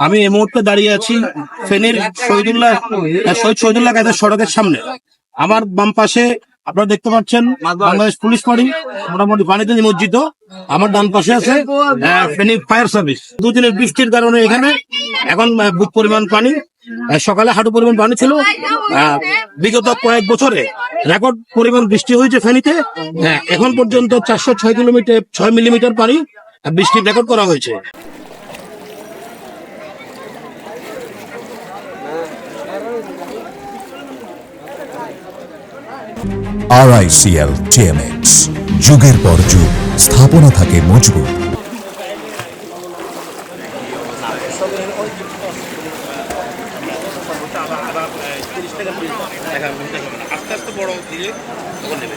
আমি এই মুহূর্তে দাঁড়িয়ে আছি ফেনীর শহীদুল্লাহ শহীদ শহীদুল্লাহ কাদের সড়কের সামনে। আমার বাম পাশে আপনারা দেখতে পাচ্ছেন বাংলাদেশ পুলিশ ফাঁড়ি মোটামুটি পানিতে নিমজ্জিত। আমার ডান পাশে আছে ফেনী ফায়ার সার্ভিস। দুদিনের বৃষ্টির কারণে এখানে এখন বুক পরিমাণ পানি সকালে হাঁটু পরিমাণ পানি ছিল। বিগত কয়েক বছরে রেকর্ড পরিমাণ বৃষ্টি হয়েছে ফেনীতে। এখন পর্যন্ত চারশো ছয় কিলোমিটার ছয় মিলিমিটার পানি আহ, বৃষ্টির রেকর্ড করা হয়েছে। আরআইসিএল টিএমএক্স যুগের পর যুগ স্থাপনা থাকে মজবুত। আস্তে আস্তে বড় দিলে তখন নেবে।